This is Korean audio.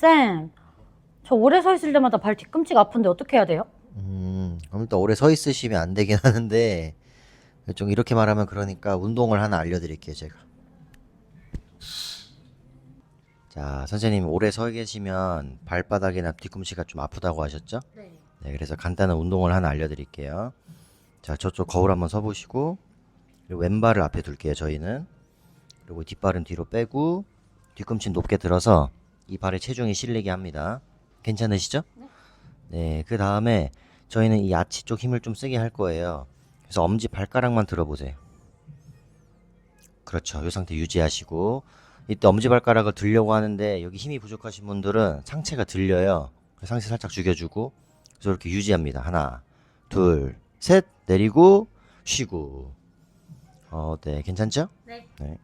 쌤, 저 오래 서 있을 때마다 발 뒤꿈치가 아픈데 어떻게 해야 돼요? 음, 그럼 일단 오래 서 있으시면 안 되긴 하는데 좀 이렇게 말하면 그러니까 운동을 하나 알려드릴게요 제가. 자, 선생님 오래 서 계시면 발바닥이나 뒤꿈치가 좀 아프다고 하셨죠? 네. 네, 그래서 간단한 운동을 하나 알려드릴게요. 자, 저쪽 거울 한번 서보시고 그리고 왼발을 앞에 둘게요. 저희는 그리고 뒷발은 뒤로 빼고 뒤꿈치 높게 들어서 이 발에 체중이 실리게 합니다. 괜찮으시죠? 네, 그 다음에 저희는 이 아치 쪽 힘을 좀 쓰게 할 거예요. 그래서 엄지 발가락만 들어보세요. 그렇죠. 이 상태 유지하시고 이때 엄지 발가락을 들려고 하는데 여기 힘이 부족하신 분들은 상체가 들려요. 그 상체 살짝 죽여주고 그래서 이렇게 유지합니다. 하나, 둘, 셋 내리고 쉬고. 어, 네, 괜찮죠? 네. 네.